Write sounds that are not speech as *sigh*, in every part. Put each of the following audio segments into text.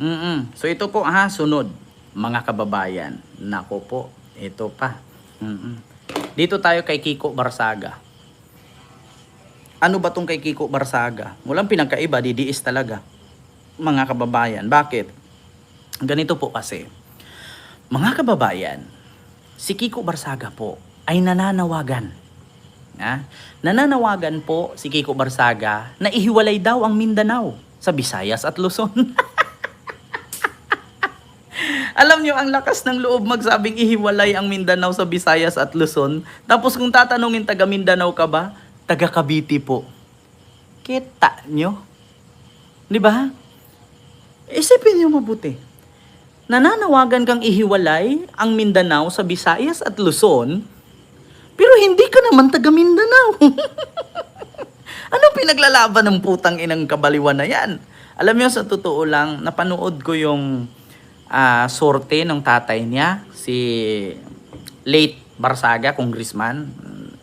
Mm So ito po ha, sunod. Mga kababayan. Nako po, ito pa. Mm Dito tayo kay Kiko Barsaga. Ano ba tong kay Kiko Barsaga? Walang pinagkaiba, didiis talaga. Mga kababayan. Bakit? Ganito po kasi. Mga kababayan, si Kiko Barsaga po ay nananawagan. Ha? Nananawagan po si Kiko Barsaga na ihiwalay daw ang Mindanao sa Visayas at Luzon. *laughs* Alam nyo, ang lakas ng loob magsabing ihiwalay ang Mindanao sa Visayas at Luzon. Tapos kung tatanungin taga Mindanao ka ba, taga Cavite po. Kita nyo? Di ba? Isipin nyo mabuti. Nananawagan kang ihiwalay ang Mindanao sa Visayas at Luzon, pero hindi ka naman taga Mindanao. *laughs* Anong pinaglalaban ng putang inang kabaliwan na yan? Alam niyo, sa totoo lang, napanood ko yung ah, sorte ng tatay niya, si late Barsaga, congressman,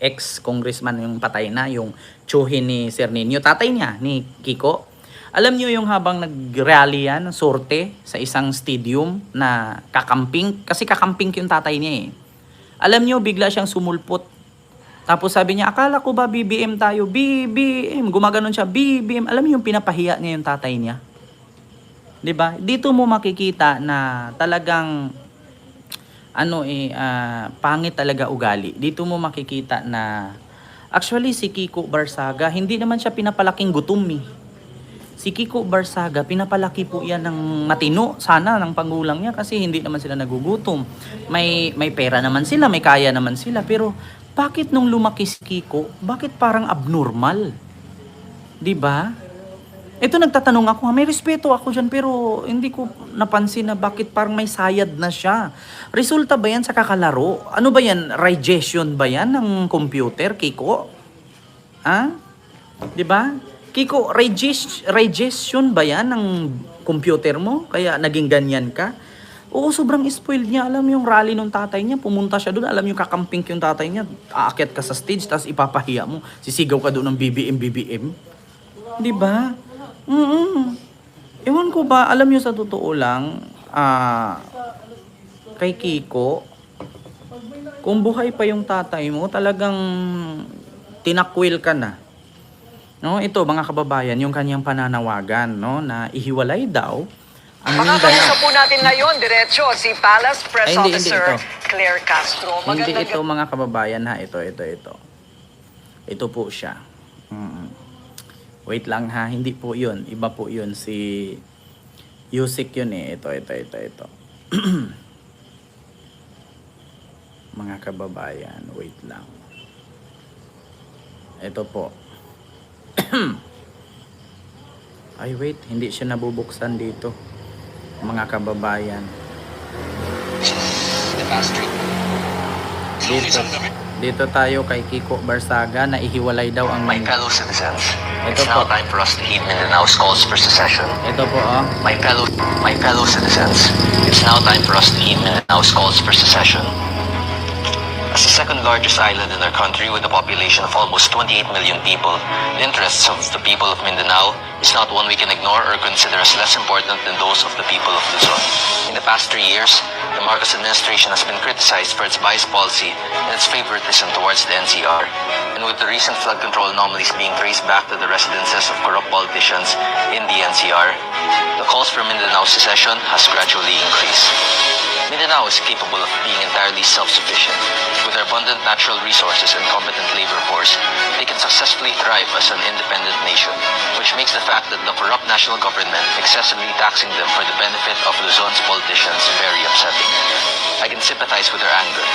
ex-congressman yung patay na, yung tsuhin ni Sir Nino, tatay niya, ni Kiko. Alam niyo yung habang nag-rally yan, sorte, sa isang stadium na kakamping, kasi kakamping yung tatay niya eh. Alam niyo, bigla siyang sumulpot. Tapos sabi niya, akala ko ba BBM tayo? BBM. Gumaganon siya, BBM. Alam niyo yung pinapahiya niya yung tatay niya? 'Di ba? Dito mo makikita na talagang ano eh ah, pangit talaga ugali. Dito mo makikita na actually si Kiko Barsaga hindi naman siya pinapalaking gutom eh. Si Kiko Barsaga, pinapalaki po yan ng matino sana ng pangulang niya kasi hindi naman sila nagugutom. May, may pera naman sila, may kaya naman sila. Pero bakit nung lumaki si Kiko, bakit parang abnormal? 'Di ba? Ito nagtatanong ako, may respeto ako dyan pero hindi ko napansin na bakit parang may sayad na siya. Resulta ba yan sa kakalaro? Ano ba yan? Digestion ba yan ng computer, Kiko? Ha? Di ba? Kiko, digestion ba yan ng computer mo? Kaya naging ganyan ka? Oo, sobrang spoiled niya. Alam yung rally ng tatay niya, pumunta siya doon. Alam yung kakamping yung tatay niya. Aakyat ka sa stage, tapos ipapahiya mo. Sisigaw ka doon ng BBM, BBM. Di ba? Mm Ewan ko ba, alam niyo sa totoo lang, ah, kay Kiko, kung buhay pa yung tatay mo, talagang tinakwil ka na. No, ito mga kababayan, yung kanyang pananawagan, no, na ihiwalay daw ang Makakausap po natin ngayon, diretso, si Palace Press Ay, hindi, hindi Officer ito. Claire Castro. Hindi Magandang ito mga kababayan ha, ito, ito, ito. Ito po siya. Wait lang ha, hindi po yun. Iba po yun. Si Yusik yun eh. Ito, ito, ito, ito. *clears throat* mga kababayan, wait lang. Ito po. *clears throat* Ay wait, hindi siya nabubuksan dito. Mga kababayan. Dito, dito tayo kay Kiko Barsaga na ihiwalay daw ang My fellow citizens, Ito it's now po. time for us to heed Mindanao's calls for secession. Ito po oh. My fellow, my fellow citizens, it's now time for us to heed Mindanao's calls for secession. As the second largest island in our country with a population of almost 28 million people, the interests of the people of Mindanao is not one we can ignore or consider as less important than those of the people of Luzon. In the past three years, the Marcos administration has been criticized for its biased policy and its favoritism towards the NCR. And with the recent flood control anomalies being traced back to the residences of corrupt politicians in the NCR, the calls for Mindanao secession has gradually increased. Mindanao is capable of being entirely self-sufficient. With their abundant natural resources and competent labor force, they can successfully thrive as an independent nation, fact that the corrupt national government excessively taxing them for the benefit of Luzon's politicians very upsetting. I can sympathize with their anger.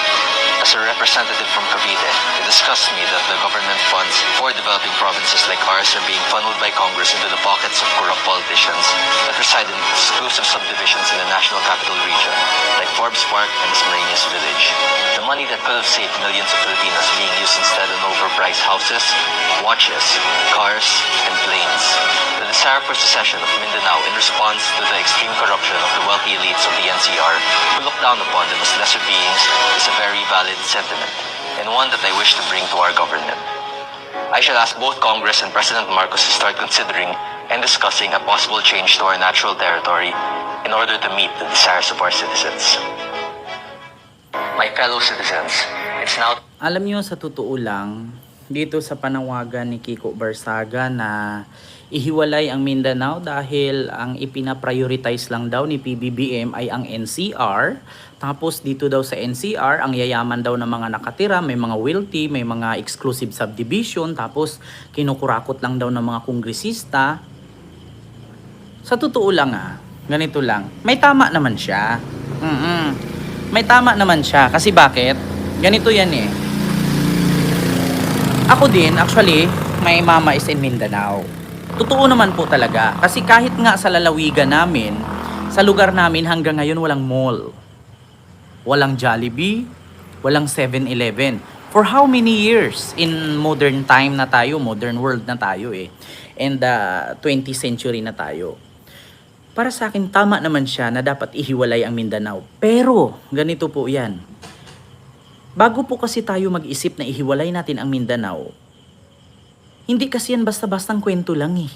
As a representative from Cavite, it disgusts me that the government funds for developing provinces like ours are being funneled by Congress into the pockets of corrupt politicians that reside in exclusive subdivisions in the national capital region, like Forbes Park and Esmariñas Village. The money that could have saved millions of Filipinos being used instead on overpriced houses, watches, cars, and planes. The for secession of Mindanao in response to the extreme corruption of the wealthy elites of the NCR, who look down upon them as lesser beings, is a very valid sentiment, and one that I wish to bring to our government. I shall ask both Congress and President Marcos to start considering and discussing a possible change to our natural territory in order to meet the desires of our citizens. My fellow citizens, it's now Alam nyo, sa totoo lang, dito sa panawagan ni Kiko Barsaga na ihiwalay ang Mindanao dahil ang ipina-prioritize lang daw ni PBBM ay ang NCR. Tapos dito daw sa NCR, ang yayaman daw ng mga nakatira, may mga wealthy, may mga exclusive subdivision, tapos kinukurakot lang daw ng mga kongresista. Sa totoo lang ah, ganito lang, may tama naman siya. mm May tama naman siya. Kasi bakit? Ganito yan eh. Ako din, actually, my mama is in Mindanao. Totoo naman po talaga. Kasi kahit nga sa lalawigan namin, sa lugar namin hanggang ngayon walang mall. Walang Jollibee, walang 7-Eleven. For how many years in modern time na tayo, modern world na tayo eh. And uh, 20th century na tayo. Para sa akin, tama naman siya na dapat ihiwalay ang Mindanao. Pero, ganito po yan. Bago po kasi tayo mag-isip na ihiwalay natin ang Mindanao, hindi kasi yan basta-bastang kwento lang eh.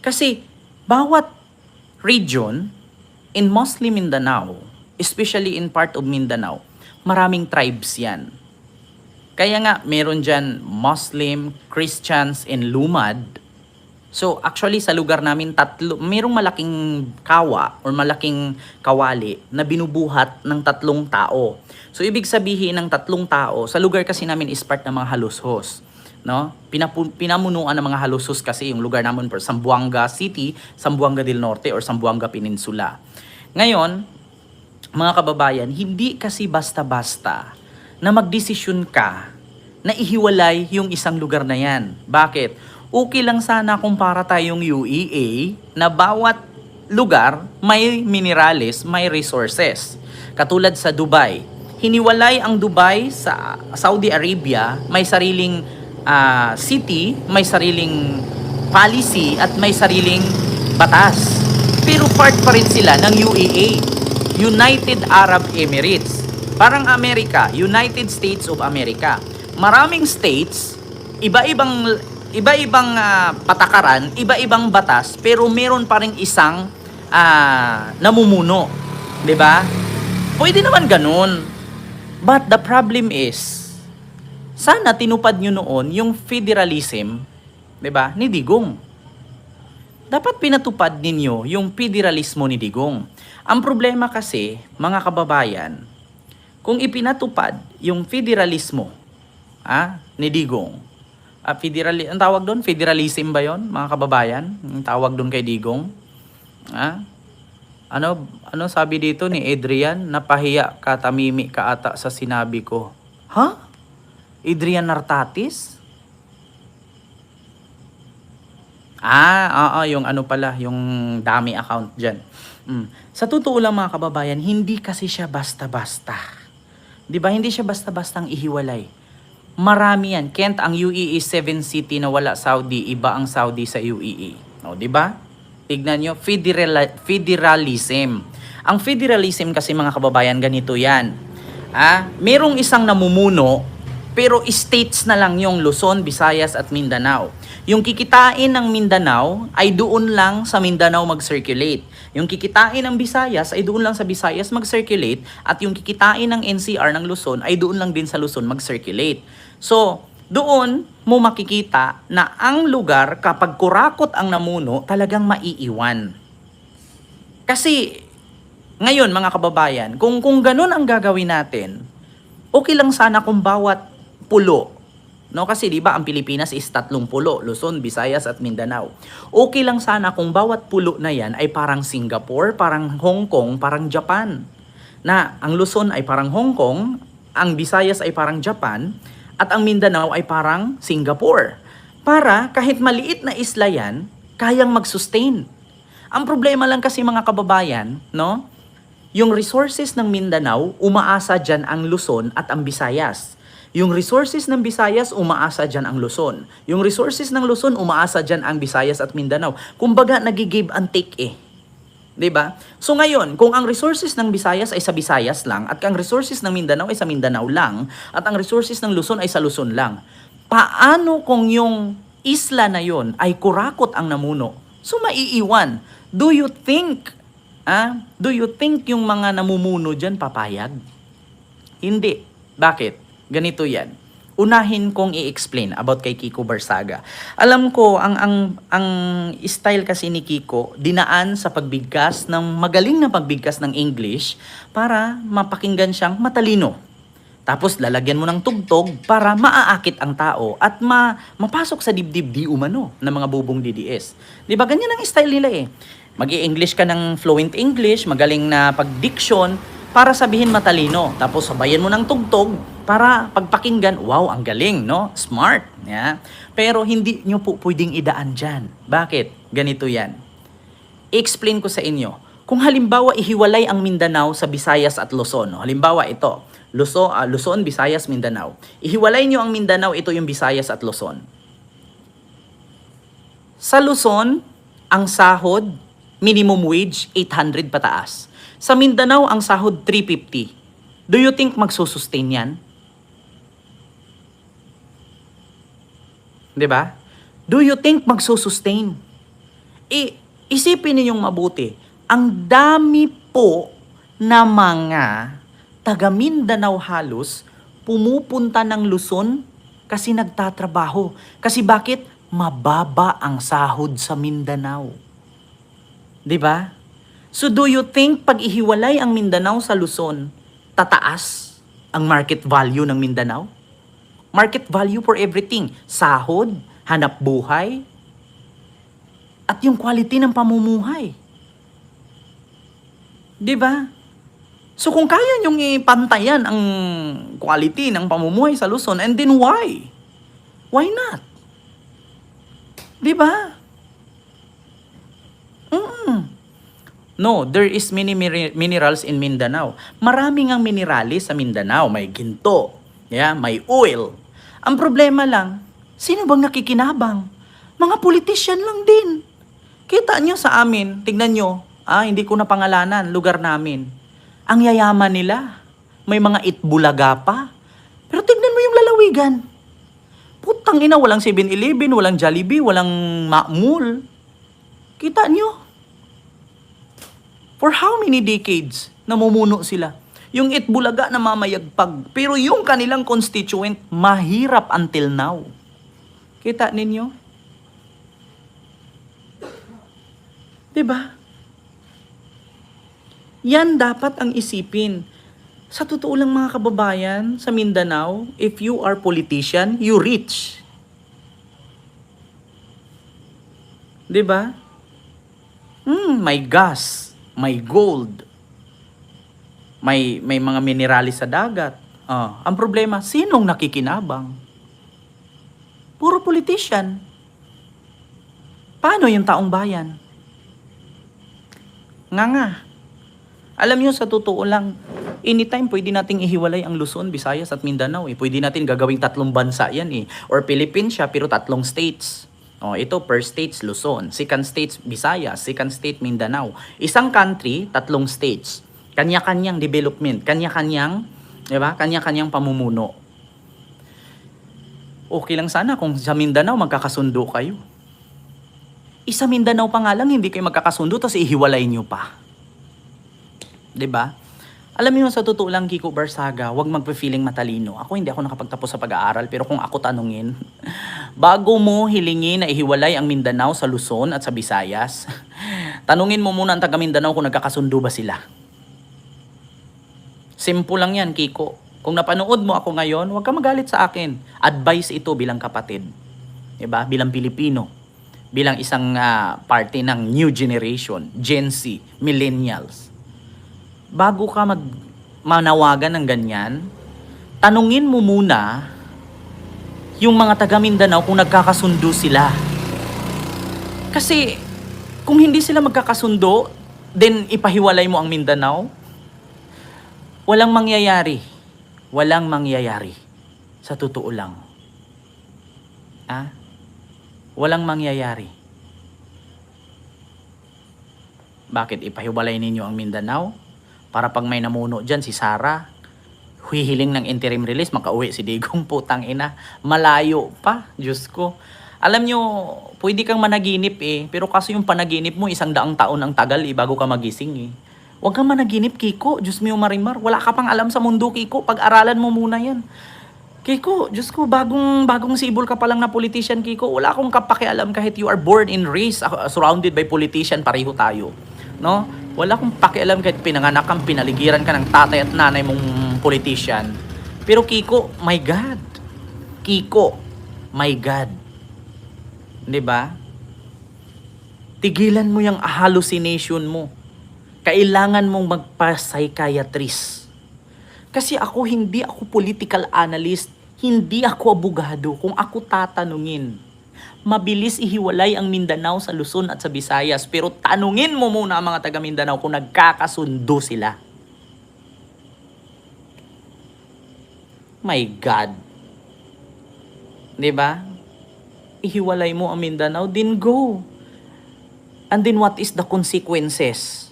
Kasi bawat region in Muslim Mindanao, especially in part of Mindanao, maraming tribes yan. Kaya nga, meron dyan Muslim, Christians, and Lumad. So, actually, sa lugar namin, tatlo, mayroong malaking kawa or malaking kawali na binubuhat ng tatlong tao. So, ibig sabihin ng tatlong tao, sa lugar kasi namin is part ng mga halushos. No? Pinapu- pinamunuan ng mga halushos kasi yung lugar namin for Sambuanga City, Sambuanga del Norte, or Sambuanga Peninsula. Ngayon, mga kababayan, hindi kasi basta-basta na magdesisyon ka na ihiwalay yung isang lugar na yan. Bakit? Okay lang sana kung para tayong UEA na bawat lugar may minerales, may resources. Katulad sa Dubai. Hiniwalay ang Dubai sa Saudi Arabia, may sariling ah, city, may sariling policy at may sariling batas. Pero part pa rin sila ng UEA, United Arab Emirates. Parang Amerika, United States of America. Maraming states, iba-ibang iba-ibang ah, patakaran, iba-ibang batas, pero meron pa ring isang ah, namumuno, 'di ba? Pwede naman ganun. But the problem is, sana tinupad nyo noon yung federalism, 'di ba, ni Digong. Dapat pinatupad ninyo yung federalismo ni Digong. Ang problema kasi, mga kababayan, kung ipinatupad yung federalismo ah, ni Digong, Ah, federali ang tawag doon, federalism ba 'yon, mga kababayan? Ang tawag doon kay Digong. Ah? Ano ano sabi dito ni Adrian, napahiya ka tamimi ka ata sa sinabi ko. Ha? Adrian Nartatis? Ah, oo, yung ano pala, yung dami account dyan. Mm. Sa totoo lang mga kababayan, hindi kasi siya basta-basta. 'Di ba? Hindi siya basta-bastang ihiwalay. Marami yan. Kent, ang UAE 7 city na wala Saudi, iba ang Saudi sa UAE. O, di ba? Tignan nyo, federal, federalism. Ang federalism kasi mga kababayan, ganito yan. Ah, merong isang namumuno, pero states na lang yung Luzon, Visayas at Mindanao. Yung kikitain ng Mindanao ay doon lang sa Mindanao mag-circulate. Yung kikitain ng Visayas ay doon lang sa Visayas mag-circulate at yung kikitain ng NCR ng Luzon ay doon lang din sa Luzon mag-circulate. So, doon mo makikita na ang lugar kapag kurakot ang namuno talagang maiiwan. Kasi ngayon mga kababayan, kung kung ganun ang gagawin natin, okay lang sana kung bawat pulo No kasi 'di ba ang Pilipinas is tatlong pulo, Luzon, Visayas at Mindanao. Okay lang sana kung bawat pulo na 'yan ay parang Singapore, parang Hong Kong, parang Japan. Na ang Luzon ay parang Hong Kong, ang Visayas ay parang Japan, at ang Mindanao ay parang Singapore. Para kahit maliit na isla 'yan, kayang mag-sustain. Ang problema lang kasi mga kababayan, no? Yung resources ng Mindanao, umaasa dyan ang Luzon at ang Visayas. Yung resources ng Visayas, umaasa dyan ang Luzon. Yung resources ng Luzon, umaasa dyan ang Visayas at Mindanao. Kumbaga, nagigive and take eh. 'Di ba? So ngayon, kung ang resources ng Visayas ay sa Visayas lang at ang resources ng Mindanao ay sa Mindanao lang at ang resources ng Luzon ay sa Luzon lang. Paano kung yung isla na yon ay kurakot ang namuno. So maiiwan. Do you think, ah, do you think yung mga namumuno dyan papayag? Hindi. Bakit? Ganito yan. Unahin kong i-explain about kay Kiko Barsaga. Alam ko, ang, ang, ang style kasi ni Kiko, dinaan sa pagbigkas ng magaling na pagbigkas ng English para mapakinggan siyang matalino. Tapos lalagyan mo ng tugtog para maaakit ang tao at ma mapasok sa dibdib di umano ng mga bubong DDS. 'Di ba ganyan ang style nila eh. Mag-i-English ka ng fluent English, magaling na pagdiction para sabihin matalino. Tapos sabayan mo ng tugtog para pagpakinggan, wow, ang galing, no? Smart. Yeah? Pero hindi nyo po pwedeng idaan dyan. Bakit? Ganito yan. I-explain ko sa inyo. Kung halimbawa ihiwalay ang Mindanao sa Visayas at Luzon, no? halimbawa ito, Luzon, ah, Luzon, Visayas, Mindanao. Ihiwalay nyo ang Mindanao, ito yung Visayas at Luzon. Sa Luzon, ang sahod, minimum wage, 800 pataas. Sa Mindanao, ang sahod, 350. Do you think magsusustain yan? 'Di ba? Do you think magsusustain? I, isipin ninyong mabuti, ang dami po na mga taga Mindanao halos pumupunta ng Luzon kasi nagtatrabaho. Kasi bakit? Mababa ang sahod sa Mindanao. 'Di ba? So do you think pag ihiwalay ang Mindanao sa Luzon, tataas ang market value ng Mindanao? Market value for everything. Sahod, hanap buhay, at yung quality ng pamumuhay. 'Di ba? So kung kaya niyong ipantayan ang quality ng pamumuhay sa Luzon, and then why? Why not? 'Di ba? Mm. No, there is many minerals in Mindanao. Maraming ang minerales sa Mindanao. May ginto, yeah, may oil. Ang problema lang, sino bang nakikinabang? Mga politician lang din. Kita nyo sa amin, tignan nyo, ah, hindi ko na pangalanan, lugar namin. Ang yayaman nila. May mga itbulaga pa. Pero tignan mo yung lalawigan. Putang ina, walang 7-Eleven, walang Jollibee, walang Makmul. Kita nyo? For how many decades namumuno sila? Yung Itbulaga na mamayagpag. Pero yung kanilang constituent, mahirap until now. Kita ninyo? 'Di ba? Yan dapat ang isipin. Sa totoo lang mga kababayan, sa Mindanao, if you are politician, you rich. 'Di ba? Hmm, may gas, may gold, may may mga minerales sa dagat. Ah, ang problema, sinong nakikinabang? Puro politician. Paano yung taong bayan? Nga nga. Alam niyo sa totoo lang, anytime pwede nating ihiwalay ang Luzon, Visayas at Mindanao eh. Pwede natin gagawing tatlong bansa yan eh. Or Philippines siya pero tatlong states. Oh, ito per states Luzon, second states Visayas, second state Mindanao. Isang country, tatlong states. Kanya-kanyang development, kanya-kanyang, 'di ba? Kanya-kanyang pamumuno. Okay lang sana kung sa Mindanao magkakasundo kayo. Isa Mindanao pa nga lang hindi kayo magkakasundo tapos ihiwalay nyo pa. 'Di ba? Alam niyo sa totoo lang Kiko Barsaga, wag magpe-feeling matalino. Ako hindi ako nakapagtapos sa pag-aaral pero kung ako tanungin, *laughs* bago mo hilingin na ihiwalay ang Mindanao sa Luzon at sa Visayas, *laughs* tanungin mo muna ang taga Mindanao kung nagkakasundo ba sila. Simple lang yan, Kiko. Kung napanood mo ako ngayon, huwag ka magalit sa akin. Advice ito bilang kapatid. 'Di ba? Bilang Pilipino. Bilang isang ah, party ng new generation, Gen Z, millennials. Bago ka mag manawagan ng ganyan, tanungin mo muna yung mga taga Mindanao kung nagkakasundo sila. Kasi kung hindi sila magkakasundo, then ipahiwalay mo ang Mindanao, walang mangyayari. Walang mangyayari. Sa totoo lang. Ah? Walang mangyayari. Bakit ipahiwalay ninyo ang Mindanao? Para pag may namuno dyan, si Sara, hihiling ng interim release, makauwi si Digong *laughs* putang ina. Malayo pa, Diyos ko. Alam nyo, pwede kang managinip eh. Pero kaso yung panaginip mo, isang daang taon ang tagal eh, bago ka magising eh. Huwag kang managinip, Kiko. Diyos mio marimar. Wala ka pang alam sa mundo, Kiko. Pag-aralan mo muna yan. Kiko, Diyos ko, bagong, bagong sibol ka pa lang na politician, Kiko. Wala akong kapakialam kahit you are born in race, uh, surrounded by politician, pareho tayo. No? Wala akong pakialam kahit pinanganak kang, pinaligiran ka ng tatay at nanay mong politician. Pero Kiko, my God. Kiko, my God. 'Di ba? Tigilan mo yung hallucination mo. Kailangan mong magpa-psychiatrist. Kasi ako hindi ako political analyst, hindi ako abogado. Kung ako tatanungin, mabilis ihiwalay ang Mindanao sa Luzon at sa Visayas. Pero tanungin mo muna ang mga taga Mindanao kung nagkakasundo sila. My God. 'Di ba? Ihiwalay mo ang Mindanao, then go. And then what is the consequences?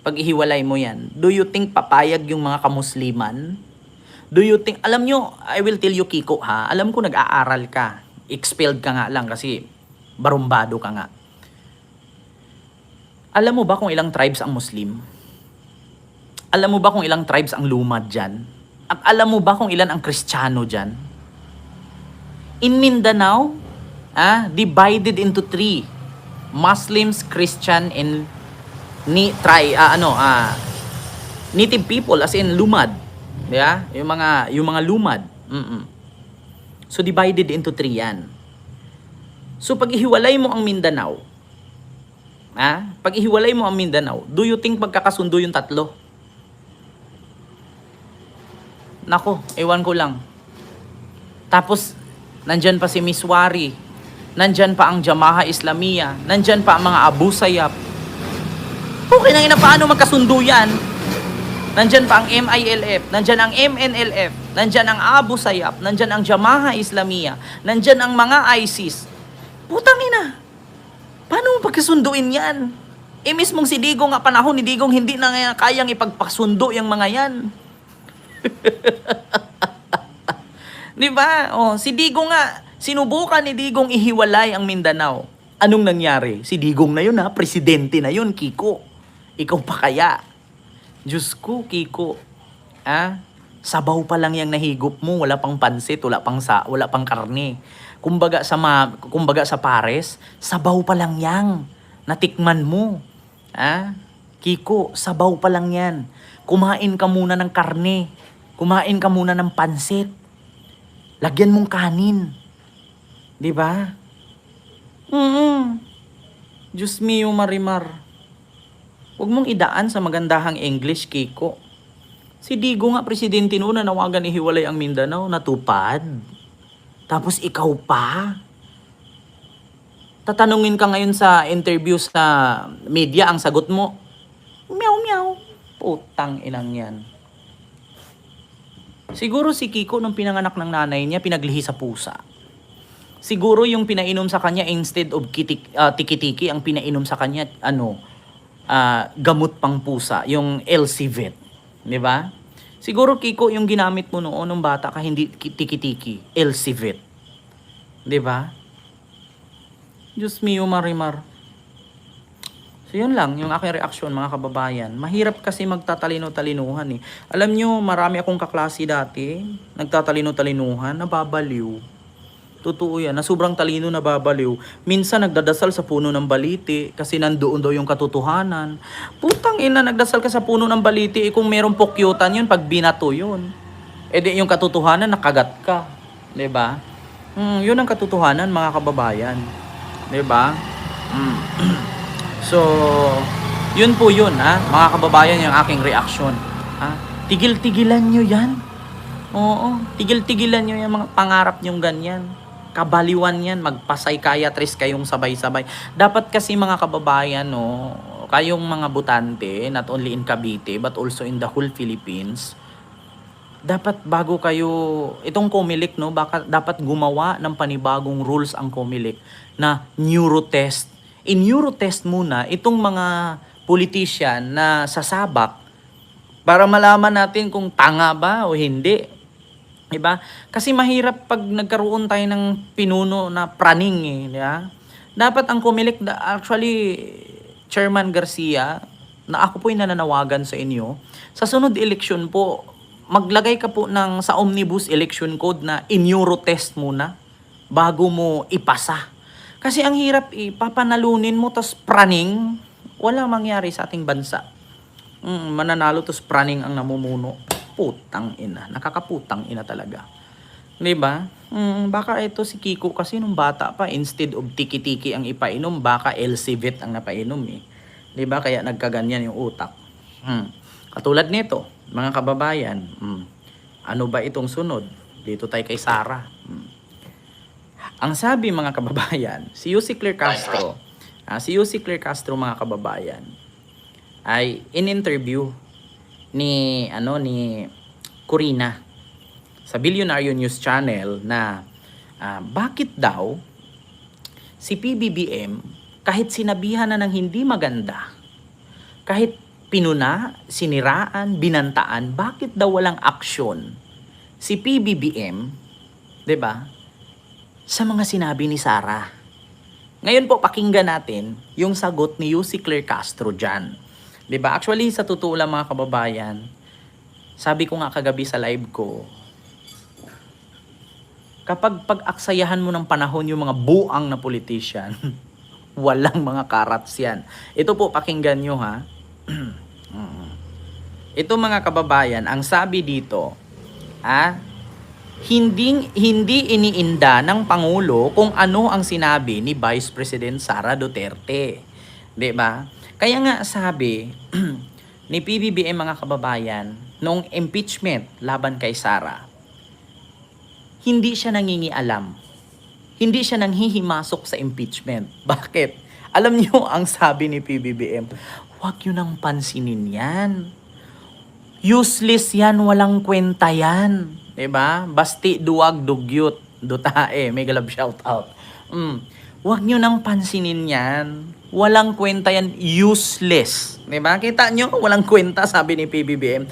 Pag ihiwalay mo yan, do you think papayag yung mga kamusliman? Do you think, alam nyo, I will tell you Kiko ha, alam ko nag-aaral ka, expelled ka nga lang kasi barumbado ka nga. Alam mo ba kung ilang tribes ang Muslim? Alam mo ba kung ilang tribes ang lumad dyan? At alam mo ba kung ilan ang Kristiyano dyan? In Mindanao, ah, divided into three. Muslims, Christian, and ni try ah, ano ah native people as in lumad. Yeah? Yung mga yung mga lumad. Mm-mm. So divided into three yan. So pag ihiwalay mo ang Mindanao, ah, pag ihiwalay mo ang Mindanao, do you think magkakasundo yung tatlo? Nako, ewan ko lang. Tapos, nandyan pa si Miss Wari. Nandyan pa ang Jamaha Islamia. Nandyan pa ang mga Abu Sayyaf. Okay na ina, paano magkasundo yan? Nandyan pa ang MILF, nandyan ang MNLF, nandyan ang Abu Sayyaf, nandyan ang Jamaha Islamia, nandyan ang mga ISIS. Putang ina, paano mo pagkasunduin yan? Eh mismong si Digong nga panahon ni Digong hindi na kayang ipagpasundo yung mga yan. *laughs* Di ba? Oh, si Digong nga, sinubukan ni Digong ihiwalay ang Mindanao. Anong nangyari? Si Digong na yun ha, presidente na yun, Kiko. Ikaw pa kaya? Diyos ko, Kiko. Ah, sabaw pa lang yung nahigop mo, wala pang pansit, wala pang sa, wala pang karne. Kumbaga sa ma, kumbaga sa pares, sabaw pa lang yang natikman mo. Ah, Kiko, sabaw pa lang yan. Kumain ka muna ng karne. Kumain ka muna ng pansit. Lagyan mong kanin. 'Di ba? Mm. Diyos mio marimar. Huwag mong idaan sa magandahang English, Kiko. Si Digo nga, presidente noon, nanawagan ihiwalay ang Mindanao, natupad. Tapos ikaw pa. Tatanungin ka ngayon sa interview sa media, ang sagot mo, meow meow. Putang inang yan. Siguro si Kiko nung pinanganak ng nanay niya, pinaglihi sa pusa. Siguro yung pinainom sa kanya instead of kitik, ah, tiki-tiki, ang pinainom sa kanya, ano, ah, gamot pang pusa, yung LC-Vet. Di ba? Siguro Kiko yung ginamit mo noon nung bata ka, hindi ki- tiki-tiki, LC-Vet. Di ba? Diyos mio, Marimar. So yun lang, yung aking reaksyon mga kababayan. Mahirap kasi magtatalino-talinuhan eh. Alam nyo, marami akong kaklase dati, nagtatalino-talinuhan, nababaliw. Totoo yan, na sobrang talino nababaliw. Minsan nagdadasal sa puno ng baliti kasi nandoon daw yung katotohanan. Putang ina, nagdasal ka sa puno ng baliti, eh kung merong pukyutan yun, pag binato yun. E di yung katotohanan, nakagat ka. ba? Mm, yun ang katotohanan mga kababayan. ba? Mm. *clears throat* So, yun po yun, ha? Mga kababayan, yung aking reaksyon. Ha? Tigil-tigilan nyo yan. Oo, tigil-tigilan nyo yung mga pangarap nyong ganyan. Kabaliwan yan, magpa-psychiatrist kayong sabay-sabay. Dapat kasi mga kababayan, no, kayong mga butante, not only in Cavite, but also in the whole Philippines, dapat bago kayo, itong Comelec, no, baka, dapat gumawa ng panibagong rules ang Comelec na neurotest in Eurotest muna itong mga politician na sasabak para malaman natin kung tanga ba o hindi. Diba? Kasi mahirap pag nagkaroon tayo ng pinuno na praning eh. Diba? Dapat ang kumilik, actually, Chairman Garcia, na ako po'y nananawagan sa inyo, sa sunod eleksyon po, maglagay ka po ng sa omnibus election code na in-euro test muna bago mo ipasa. Kasi ang hirap ipapanalunin mo tas praning, wala mangyari sa ating bansa. Mm, mananalo tos praning ang namumuno. Putang ina. Nakakaputang ina talaga. 'Di ba? Mm, baka ito si Kiko kasi nung bata pa instead of tiki-tiki ang ipainom, baka Elcivit ang napainom eh. 'Di ba? Kaya nagkaganyan yung utak. Mm. Katulad nito, mga kababayan, mm, ano ba itong sunod? Dito tayo kay Sara. Mm. Ang sabi mga kababayan, *laughs* si Yussi Claire Castro, ah, si Yussi Claire Castro mga kababayan, ay in-interview ni ano ni Corina sa Billionaire News Channel na ah, bakit daw si PBBM kahit sinabihan na ng hindi maganda kahit pinuna, siniraan, binantaan, bakit daw walang aksyon si PBBM, 'di ba? Sa mga sinabi ni Sara. Ngayon po pakinggan natin yung sagot ni Yussi Claire Castro diyan. Ba? Actually sa totoo lang mga kababayan, sabi ko nga kagabi sa live ko, kapag pag-aksayahan mo ng panahon yung mga buang na politician, *laughs* walang mga karats yan. Ito po, pakinggan nyo ha. *clears throat* Ito mga kababayan, ang sabi dito, ah, hindi, hindi iniinda ng Pangulo kung ano ang sinabi ni Vice President Sara Duterte. 'Di ba? Kaya nga sabi *clears throat* ni PBBM mga kababayan, noong impeachment laban kay Sara, hindi siya nangingialam. Hindi siya nanghihimasok sa impeachment. *laughs* Bakit? Alam niyo ang sabi ni PBBM, huwag niyo nang pansinin yan. Useless yan, walang kwenta yan. ba? Basti duwag dugyot dutae, mega love shout out. Mm. Huwag niyo nang pansinin yan. Walang kwenta yan, useless. 'Di ba? Kita niyo, walang kwenta sabi ni PBBM.